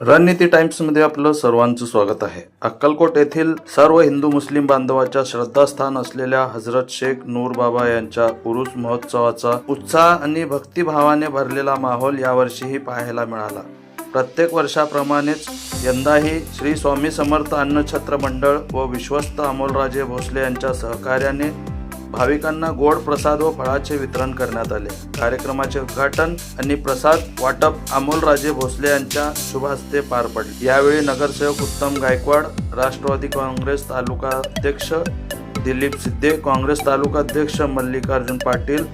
रणनीती टाइम्समध्ये आपलं सर्वांचं स्वागत आहे. अक्कलकोट येथील सर्व हिंदू मुस्लिम बांधवाच्या श्रद्धास्थान असलेल्या हजरत शेख नूर बाबा यांच्या उरुस महोत्सवाचा उत्साह आणि भक्तिभावाने भरलेला माहोल यावर्षीही पाहायला मिळाला. प्रत्येक वर्षाप्रमाणेच यंदाही श्री स्वामी समर्थ अन्नछत्र मंडळ व विश्वस्त अमोलराजे भोसले यांच्या सहकार्याने भाविकांना गोड प्रसाद व फळाचे वितरण करण्यात आले. कार्यक्रमाचे उद्घाटन आणि प्रसाद वाटप अमोलराजे भोसले यांच्या शुभ हस्ते पार पडले. यावेळी नगरसेवक उत्तम गायकवाड राष्ट्रवादी काँग्रेस तालुका अध्यक्ष दिलीप सिद्धे काँग्रेस तालुका अध्यक्ष Mallikarjun Patil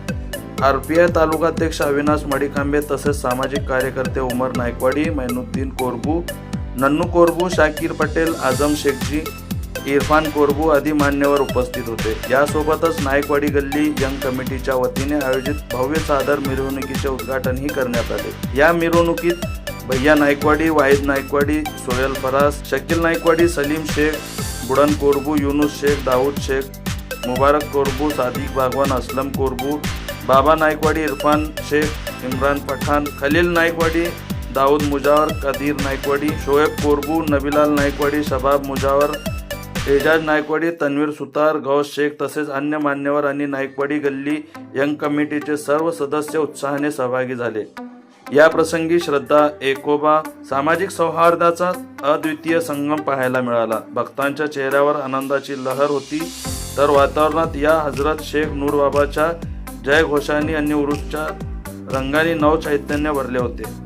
R P I तालुकाध्यक्ष अविनाश मडिकांबे तसेच सामाजिक कार्यकर्ते उमर नायकवाडी मैनुद्दीन कोरबू नन्नू कोरबू शाकीर पटेल आझम शेखजी इरफान कोरबू आदी मान्यवर उपस्थित होते. यासोबतच नायकवाडी गल्ली यंग कमिटीच्या वतीने आयोजित भव्य सादर मिरवणुकीचे उद्घाटनही करण्यात आले. या मिरवणुकीत भैया नायकवाडी वाहिद नायकवाडी सोहेल फरास शकील नायकवाडी सलीम शेख बुडन कोरबू युनुस शेख दाऊद शेख मुबारक कोरबू सादिक बागवान असलम कोरबू बाबा नायकवाडी इरफान शेख इम्रान पठाण खलील नायकवाडी दाऊद मुजावर कदीर नायकवाडी शोएब कोरबू नबीलाल नायकवाडी शबाब मुजावर एजाज नायकवाडी तन्वीर सुतार गौस शेख तसेच अन्य मान्यवर आणि नायकवाडी गल्ली यंग कमिटीचे सर्व सदस्य उत्साहाने सहभागी झाले. या प्रसंगी श्रद्धा एकोबा सामाजिक सौहार्दाचा अद्वितीय संगम पाहायला मिळाला. भक्तांच्या चेहऱ्यावर आनंदाची लहर होती. तर वातावरणात या हजरत शेख नूरबाबाच्या जय घोषानी आणि उरुसच्या रंगाने नव चैतन्य भरले होते.